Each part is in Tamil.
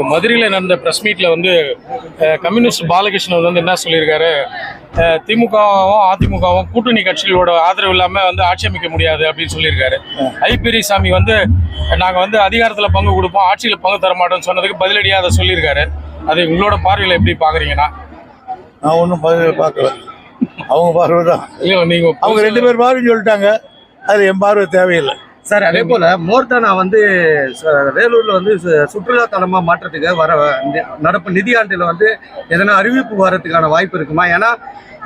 இப்போ மதுரையில் நடந்த ப்ரெஸ் மீட்டில் வந்து கம்யூனிஸ்ட் பாலகிருஷ்ணன் வந்து என்ன சொல்லியிருக்காரு? திமுகவும் அதிமுகவும் கூட்டணி கட்சிகளோட ஆதரவு இல்லாமல் வந்து ஆட்சி அமைக்க முடியாது அப்படின்னு சொல்லியிருக்காரு. ஐ பெரியசாமி வந்து நாங்கள் வந்து அதிகாரத்தில் பங்கு கொடுப்போம் ஆட்சியில் பங்கு தர மாட்டோம்னு சொன்னதுக்கு பதிலடியாக அதை சொல்லியிருக்காரு. அது உங்களோட பார்வையில் எப்படி பார்க்குறீங்கன்னா நான் ஒன்றும் பார்க்கல. அவங்க பார்வை தான் இல்லை நீங்கள் அவங்க ரெண்டு பேர் பார்வையும் சொல்லிட்டாங்க. அது என் பார்வை தேவையில்லை. சார் அதே போல மோர்தானா வந்து வேலூர்ல வந்து சுற்றுலா தலமா மாற்றத்துக்கு வர நடப்பு நிதியாண்டுல வந்து எதனா அறிவிப்பு வரதுக்கான வாய்ப்பு இருக்குமா? ஏன்னா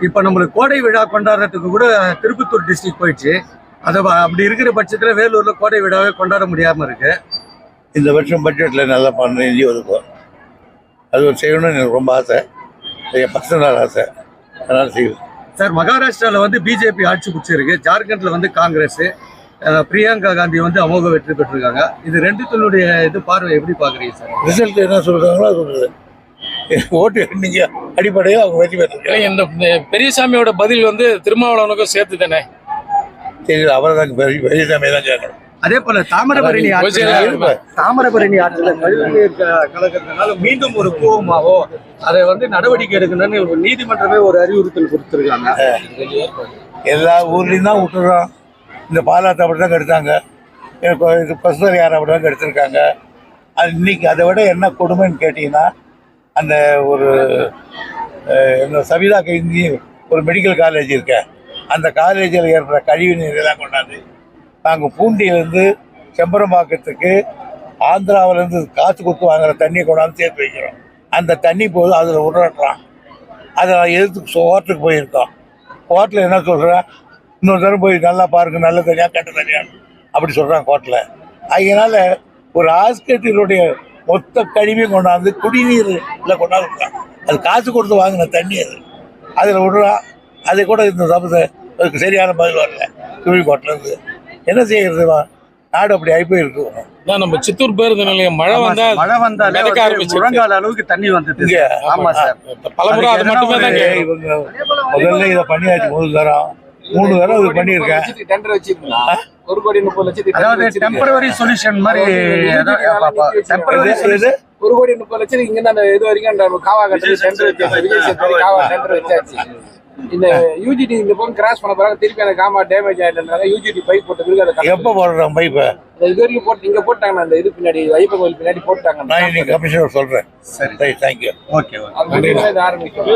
இப்ப நம்மளுக்கு கோடை விழா கொண்டாடுறதுக்கு கூட திருப்பத்தூர் டிஸ்ட்ரிக்ட் போயிடுச்சு. அது அப்படி இருக்கிற பட்சத்துல வேலூர்ல கோடை விழாவே கொண்டாட முடியாம இருக்கு. இந்த வருஷம் பட்ஜெட்டில் நல்லா பண்ண நிதி ஒதுக்கும் அது ஒரு செய்யணும்னு எனக்கு ரொம்ப ஆசை. என் பர்சனல் ஆசை. அதனால் செய்வேன் சார் மகாராஷ்டிரால வந்து பிஜேபி ஆட்சி பிடிச்சிருக்கு. ஜார்க்கண்ட்ல வந்து காங்கிரஸ். பிரியங்கா காந்தி வந்து அமோக வெற்றி பெற்றிருக்காங்க. இது ரெண்டுத்தினுடைய இது பார்வை எப்படி பாக்குறீங்க சார்? ரிசல்ட் என்ன சொல்கிறாங்களோ அது சொல்கிறது ஓட்டு எண்ணிங்க அடிப்படையில் அவங்க வெற்றி பெற்றிருக்காங்க. இந்த பெரியசாமியோட பதில் வந்து திருமாவளவனுக்கும் சேர்த்து தானே? தெரியல அவரை தான் பெரிய பெரிய சாமியை தான் கேட்கணும் அதே போல தாமிரபரணி தாமிரபரணி ஆற்றுல கலக்கறதுனால மீண்டும் ஒரு கூவமாவோ அதை வந்து நடவடிக்கை எடுக்கணும்னு ஒரு நீதிமன்றமே ஒரு அறிவுறுத்தல் கொடுத்துருக்காங்க. எல்லா ஊர்லேயும் தான் விட்டுறோம் இந்த பாலாத்தை அப்படி தான் கெடுத்தாங்க. எனக்கு இது பசுதல் யார் அப்படி தான் எடுத்திருக்காங்க அது இன்னைக்கு அதை விட என்ன கொடுமைன்னு கேட்டிங்கன்னா அந்த ஒரு அஹ், என்ன சவிதா கைந்தி ஒரு மெடிக்கல் காலேஜ் இருக்க அந்த காலேஜில் ஏற்படுற கழிவு நீரெல்லாம் கொண்டாந்து நாங்கள் பூண்டியிலேருந்து செம்பரம்பாக்கத்துக்கு ஆந்திராவிலேருந்து காசு கொடுத்து வாங்குற தண்ணியை கொண்டாந்து சேர்த்து வைக்கிறோம். அந்த தண்ணி போது அதில் உருட்டுறான். அதை நான் எதிர்த்து ஹோட்டலுக்கு போயிருக்கோம். ஹோட்டலில் என்ன சொல்கிறேன் இன்னொரு தரம் போய் நல்லா பாருங்க நல்ல தனியாக கெட்ட தனியாக அப்படி சொல்கிறாங்க ஹோட்டலில் அதனால ஒரு ஹாஸ்பிட்டலுடைய மொத்த கழிவையும் கொண்டாந்து குடிநீரில் கொண்டாந்து அது காசு கொடுத்து வாங்கின தண்ணி அது. அதில் விடுறான் அதை கூட இந்த சமத்தை அதுக்கு சரியான பதில் வரல. சுப்ரீம் கோர்ட்லேருந்து என்ன செய்யறது? நாடு அப்படி ஆகி போயிருக்கு. அதான் நம்ம சித்தூர் பேருந்து நிலையம் மழை வந்தா மழை வந்து. முழங்கால் அளவுக்கு தண்ணி வந்தது ஆமா சார். பலமுறை அது அதுக்கு மட்டுமே தான். இவங்க முதல்ல இதை பண்ணியாச்சு மூணு தரம். மூணு தரம் இது பண்ணியிருக்கேன். டெண்டர் வச்சிருக்கா ஒரு கோடி முப்பது லட்சத்துக்கு அதாவது. டெம்பரவரி சொல்யூஷன் மாதிரி டெம்பரவரி? ஒரு கோடி முப்பது லட்சத்துக்கு இங்க இது வரைக்கும் காவா கட்டுறது டெண்டர் வச்சாச்சு. விஜய் சேதுபதி காவா டெண்டர் வச்சாச்சு. இந்த யூஜிடி இந்த பக்கம் கிராஸ் பண்ண திருப்பி அந்த காமா டேமேஜ் ஆயிட்டனால யூஜிடி பைப் போட்ட பிறகு அதை எப்போ போடுறோம் பைப்பை அந்த இது வரைக்கும் போட்டு இங்க போட்டாங்க. அந்த இது பின்னாடி ஐப்பன் கோயில் பின்னாடி போட்டாங்க. நான் இன்னைக்கு கமிஷனர் சொல்கிறேன் சரி. தேங்க்யூ ஓகே ஓகே ஆரம்பிக்கும்.